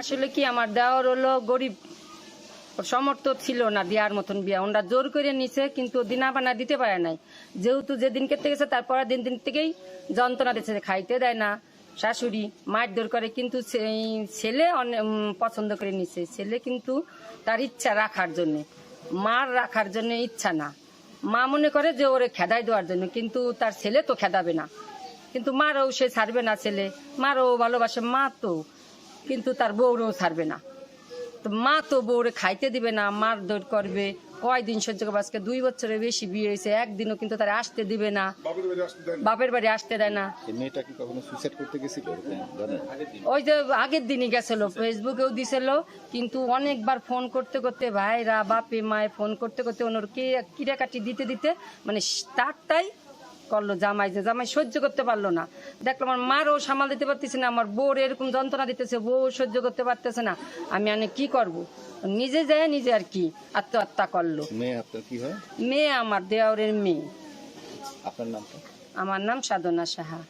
আসলে কি আমার দেওয়ার হলো গরিব সমর্থ ছিল না দেওয়ার মতন বিয়া। ওনারা জোর করে নিছে কিন্তু দিনা বানা দিতে পারে নাই। যেহেতু যেদিন কেটে গেছে তারপরের দিন দিন থেকেই যন্ত্রণা দিচ্ছে খাইতে দেয় না। শাশুড়ি মারধর করে কিন্তু সেই ছেলে অনে- উম, পছন্দ করে নিছে। ছেলে কিন্তু তার ইচ্ছা রাখার জন্য। মার রাখার জন্য ইচ্ছা না। মা মনে করে যে ওরে খেদাই দেওয়ার জন্য কিন্তু তার ছেলে তো খেদাবে না। কিন্তু মারও সে ছাড়বে না ছেলে। মারও ভালোবাসে মা তো। কিন্তু তার বউরও ছাড়বে না। তো মা তো বউরে খাইতে দিবে না মার দৌড় করবে। কয়দিন সহ্য করবে? আজকে দুই বছরের বেশি বিয়ে হয়েছে একদিনও কিন্তু তারা আসতে দিবে না। বাপের বাড়ি আসতে দেয় না। মেয়েটা কি কখনো সুইসাইড করতে গেছিল? ওই যে আগের দিনই গেছিল ফেসবুকেও দিছিল কিন্তু অনেকবার ফোন করতে করতে ভাইরা বাপে মায়ে ফোন করতে করতে ওনার কে কিরা কাটি দিতে দিতে মানে তারটাই করল জামাই যে জামাই সহ্য করতে পারল না। দেখল আমার মারও সামাল দিতে পারতেছে না আমার বউর এরকম যন্ত্রণা দিতেছে বউ সহ্য করতে পারতেছে না। আমি আমি কি করব? নিজে যায় নিজে আর কি আত্মহত্যা করল। মেয়ে আপনার কি হয়? মেয়ে আমার দেওয়ারের মেয়ে। আপনার নাম আমার নাম সাধনা সাহা।